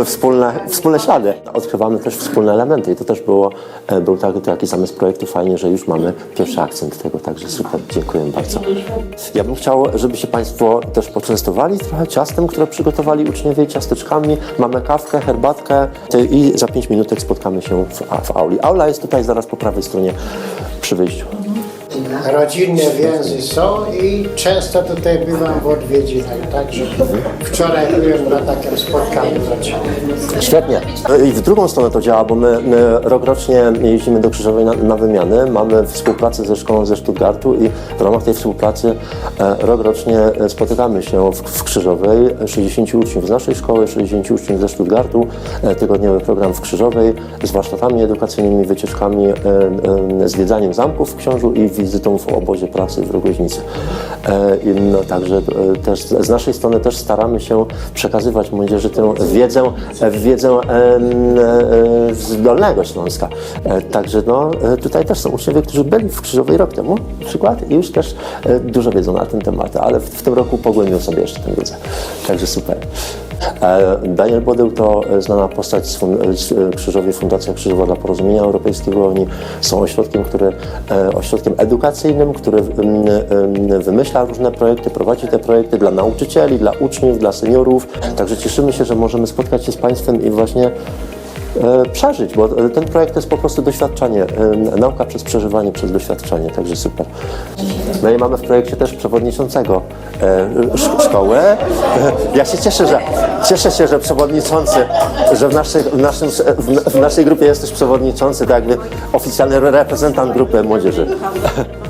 Wiemy wspólne, wspólne ślady. Odkrywamy też wspólne elementy i to też było, e, był taki, taki zamysł projektu. Fajnie, że już mamy pierwszy akcent tego, także super, dziękuję bardzo. Ja bym chciał, żeby się Państwo też poczęstowali trochę ciastem, które przygotowali uczniowie, ciasteczkami. Mamy kawkę, herbatkę i za pięć minutek spotkamy się w, w auli. Aula jest tutaj zaraz po prawej stronie przy wyjściu. Rodzinne więzy są i często tutaj bywam w odwiedzinach, także wczoraj byłem na takim spotkaniu rodzinnym. Świetnie. I w drugą stronę to działa, bo my, my rokrocznie jeździmy do Krzyżowej na, na wymiany. Mamy współpracę ze szkołą ze Stuttgartu i w ramach tej współpracy e, rokrocznie e, spotykamy się w, w Krzyżowej. 60 uczniów z naszej szkoły, 60 uczniów ze Stuttgartu. E, tygodniowy program w Krzyżowej z warsztatami edukacyjnymi, wycieczkami, e, e, zwiedzaniem zamków w Książu i wizytą w obozie pracy w Rogoźnicy. E, no, także e, też z naszej strony też staramy się przekazywać młodzieży tę wiedzę, e, wiedzę z Dolnego Śląska. Także no, tutaj też są uczniowie, którzy byli w Krzyżowej rok temu, przykład, i już też dużo wiedzą na ten temat, ale w, w tym roku pogłębią sobie jeszcze tę wiedzę. Także super. E, Daniel Bodeł to e, znana postać z, e, Krzyżowej Fundacja Krzyżowa dla Porozumienia Europejskiego. Oni są ośrodkiem, który, ośrodkiem edukacyjnym, który wymyśla różne projekty, prowadzi te projekty dla nauczycieli, dla uczniów, dla seniorów. Także cieszymy się, że możemy spotkać się z Państwem i właśnie przeżyć, bo e, ten projekt to jest po prostu doświadczenie, e, nauka przez przeżywanie, przez doświadczenie, także super. No i mamy w projekcie też przewodniczącego e, sz- szkoły. E, Ja się cieszę, że cieszę się, że przewodniczący, że w naszej, w naszym, w naszej grupie jest też przewodniczący, tak jakby oficjalny reprezentant grupy młodzieży.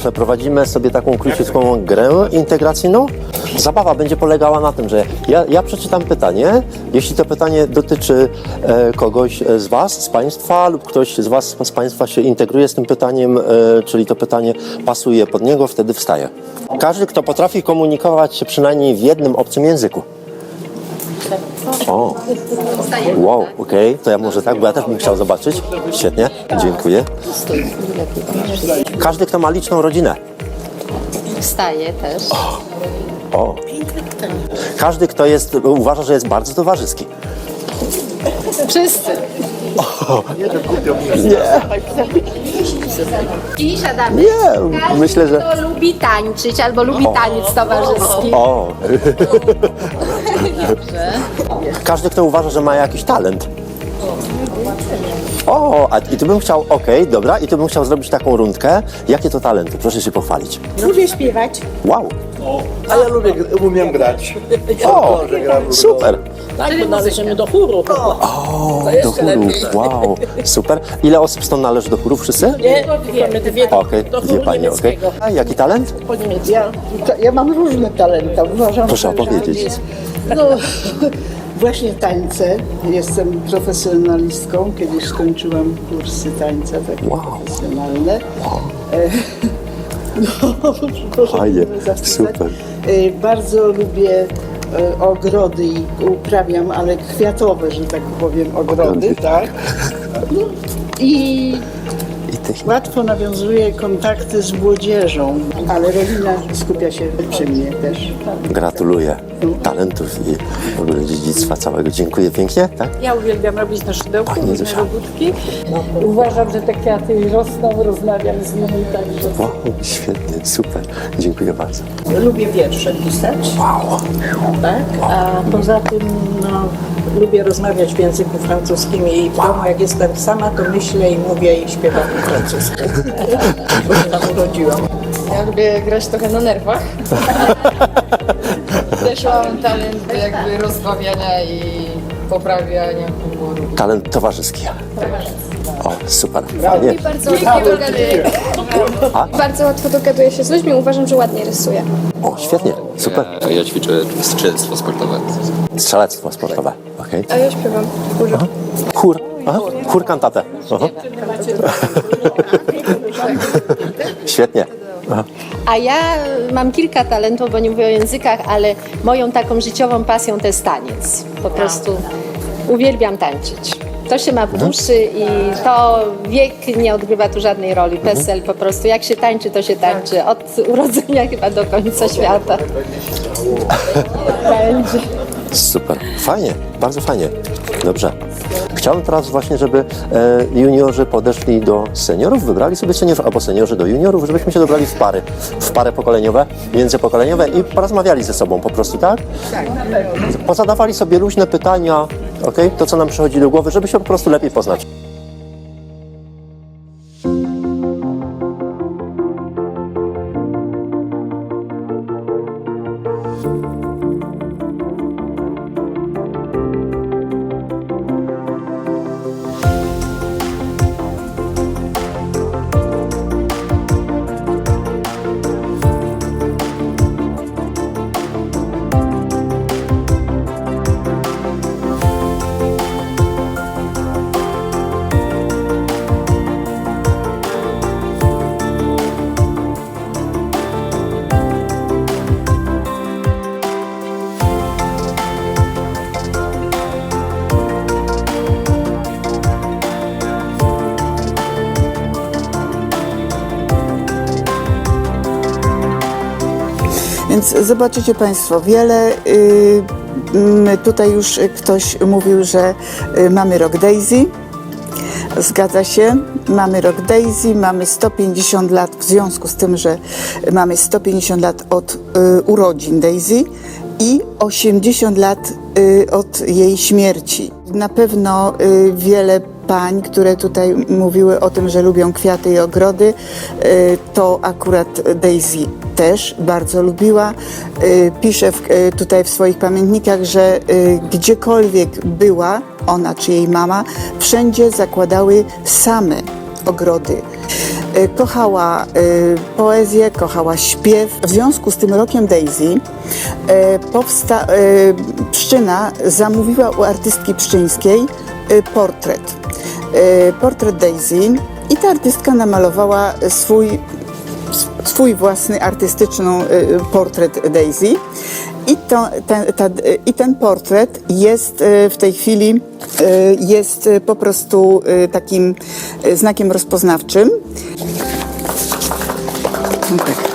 Przeprowadzimy sobie taką króciutką grę integracyjną. Zabawa będzie polegała na tym, że ja, ja przeczytam pytanie. Jeśli to pytanie dotyczy e, kogoś z Was, z Państwa, lub ktoś z Was, z Państwa się integruje z tym pytaniem, e, czyli to pytanie pasuje pod niego, wtedy wstaje. Każdy, kto potrafi komunikować się przynajmniej w jednym obcym języku. O, wow, okej, to ja może tak, bo ja też bym chciał zobaczyć. Świetnie, dziękuję. Każdy, kto ma liczną rodzinę. Wstaje też. O. Każdy, kto jest, uważa, że jest bardzo towarzyski. Wszyscy. I siadamy. Nie, myślę, że... Kto lubi tańczyć albo lubi taniec towarzyski. O. Każdy, kto uważa, że ma jakiś talent. O, a i tu bym chciał, okej, dobra, i tu bym chciał zrobić taką rundkę. Jakie to talenty? Proszę się pochwalić. Lubię śpiewać. Wow, A ja lubię, umiem grać. o, super. Tak, bo należymy do chóru. O, do chórów, wow, super. Ile osób stąd należy do chórów? Wszyscy? Nie, wiemy dwie Okej, do dwie chóru panie, okej. niemieckiego. A jaki talent? Po niemiecku. Ja, to, ja mam różne talenty. Uważam, Proszę że opowiedzieć. No, właśnie tańce. Jestem profesjonalistką. Kiedyś skończyłam kursy tańca takie Wow. profesjonalne. E, No, proszę Fajnie, super. E, Bardzo lubię e, ogrody i uprawiam, ale kwiatowe, że tak powiem, ogrody, Ogrody. tak. No, I Łatwo nawiązuje kontakty z młodzieżą, ale rodzina skupia się przy mnie też. Gratuluję talentów i w ogóle dziedzictwa całego. Dziękuję pięknie, tak? Ja uwielbiam robić na szydełku, Pani różne robótki. Uważam, że te kwiaty rosną, rozmawiam z nimi także. Wow, świetnie, super. Dziękuję bardzo. Lubię wiersze pisać, Wow. Tak? A poza tym no, lubię rozmawiać w języku francuskim i w domu jak jestem sama, to myślę i mówię i śpiewam po francusku. Bo się tam urodziłam. Ja lubię grać trochę na nerwach. Też mam talent jakby rozbawiania i poprawiania humoru. Talent towarzyski. O, super. Fajnie. Bardzo łatwo, dogaduję. bardzo łatwo dogaduję się z ludźmi, uważam, że ładnie rysuję. O, świetnie, super. Ja, ja ćwiczę strzelectwo sportowe. Strzelectwo sportowe. Okej. A ja śpiewam w górze. Chór. Aha. Chór kantatę. Aha. Świetnie. Aha. A ja mam kilka talentów, bo nie mówię o językach, ale moją taką życiową pasją to jest taniec. Po prostu uwielbiam tańczyć. to się ma w duszy i to wiek nie odgrywa tu żadnej roli. PESEL po prostu, jak się tańczy, to się tańczy. Od urodzenia chyba do końca świata. Będzie. Super, fajnie, bardzo fajnie. Dobrze. Chciałbym teraz właśnie, żeby e, juniorzy podeszli do seniorów, wybrali sobie seniorów, albo seniorzy do juniorów, żebyśmy się dobrali w pary, w pary pokoleniowe, międzypokoleniowe i porozmawiali ze sobą po prostu, tak? Tak. Pozadawali sobie luźne pytania, ok? To, co nam przychodzi do głowy, żeby się po prostu lepiej poznać. Zobaczycie Państwo wiele. y, Tutaj już ktoś mówił, że y, mamy rok Daisy. Zgadza się. Mamy rok Daisy, mamy 150 lat w związku z tym, że mamy 150 lat od y, urodzin Daisy i 80 lat od jej śmierci. Na pewno wiele pań, które tutaj mówiły o tym, że lubią kwiaty i ogrody, y, to akurat Daisy też bardzo lubiła. Y, Pisze w, y, tutaj w swoich pamiętnikach, że gdziekolwiek była, ona czy jej mama, wszędzie zakładały same ogrody. Kochała poezję, kochała śpiew. W związku z tym rokiem Daisy powsta- Pszczyna zamówiła u artystki pszczyńskiej portret. Y, portret Daisy i ta artystka namalowała swój, swój własny artystyczny y, portret Daisy. I, to, ten, ta, I ten portret jest y, w tej chwili jest po prostu takim znakiem rozpoznawczym. Okay.